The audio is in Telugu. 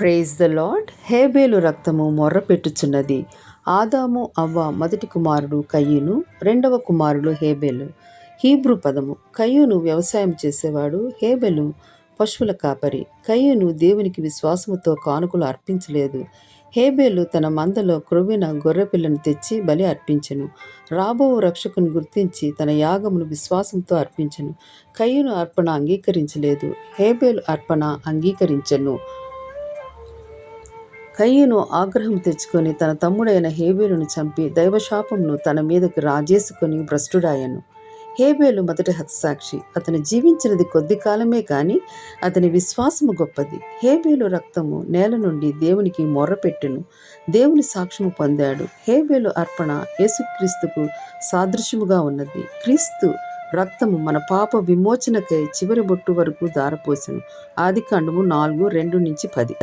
ప్రేజ్ ద లాడ్ హేబేలు రక్తము మొర్రపెట్టుచున్నది. ఆదాము అవ్వ మొదటి కుమారుడు కయ్యూను రెండవ కుమారుడు హేబేలు. హీబ్రూ పదము. కయ్యూను వ్యవసాయం చేసేవాడు హేబెలు పశువుల కాపరి. కయ్యూను దేవునికి విశ్వాసముతో కానుకలు అర్పించలేదు. హేబేలు తన మందలో క్రొవ్విన గొర్రెపిల్లను తెచ్చి బలి అర్పించెను. రాబో రక్షకుని గుర్తించి తన యాగమును విశ్వాసంతో అర్పించెను. కయ్యూను అర్పణ అంగీకరించలేదు. హేబేలు అర్పణ అంగీకరించెను. కయ్యను ఆగ్రహం తెచ్చుకొని తన తమ్ముడైన హేబేలును చంపి దైవశాపంను తన మీదకి రాజేసుకొని భ్రష్టుడాయను హేబేలు మొదటి హతసాక్షి. అతను జీవించినది కొద్ది కాలమే కానీ అతని విశ్వాసము గొప్పది. హేబేలు రక్తము నేల నుండి దేవునికి మొర్రపెట్టును దేవుని సాక్ష్యము పొందాడు. హేబేలు అర్పణ యేసుక్రీస్తుకు సాదృశ్యముగా ఉన్నది. క్రీస్తు రక్తము మన పాప విమోచనకై చివరి బొట్టు వరకు దారపోసెను ఆది కాండము నాలుగు రెండు నుంచి పది.